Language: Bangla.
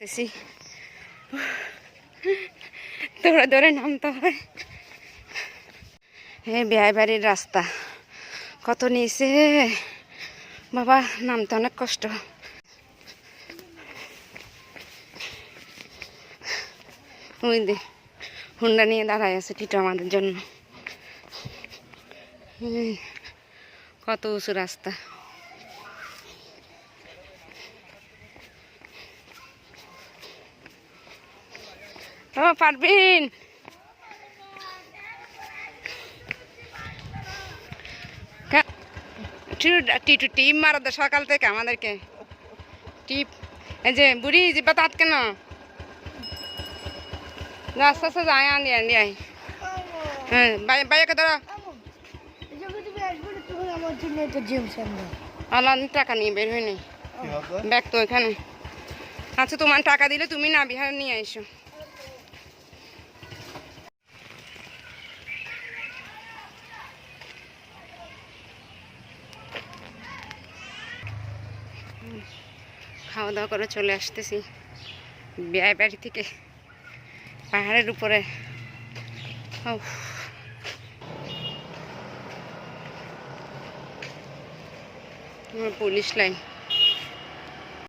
দেখতেছি দৌড়ে দৌড়ে নামতে হয় হ্যাঁ বিয়ে বাড়ির রাস্তা কত নিচে বাবা নামতে অনেক কষ্ট ওই দে হুন্ডা নিয়ে দাঁড়ায় আছে টিটো আমাদের জন্য কত উঁচু রাস্তা ও পারবিন। টিটু- টিপ মারো তো সকাল থেকে আমাদেরকে। টিপ। এই যে বুড়ি জিব্বা তাত কেন আস্তে আস্তে যায় আনি আনি আই হ্যাঁ বাই- বাইকে ধরো যখন তুমি আসবে না, তখন আমার জন্য একটা জিম সেন্টার আল্লাহ টাকা নিয়ে বের হয়নি ব্যাগ তো এখানে আচ্ছা তোমার টাকা দিলে তুমি না বিহার নিয়ে এসো খাওয়া দাওয়া করে চলে আসতেছি। বিয়ে বাড়ি থেকে। পাহাড়ের উপরে। Police line.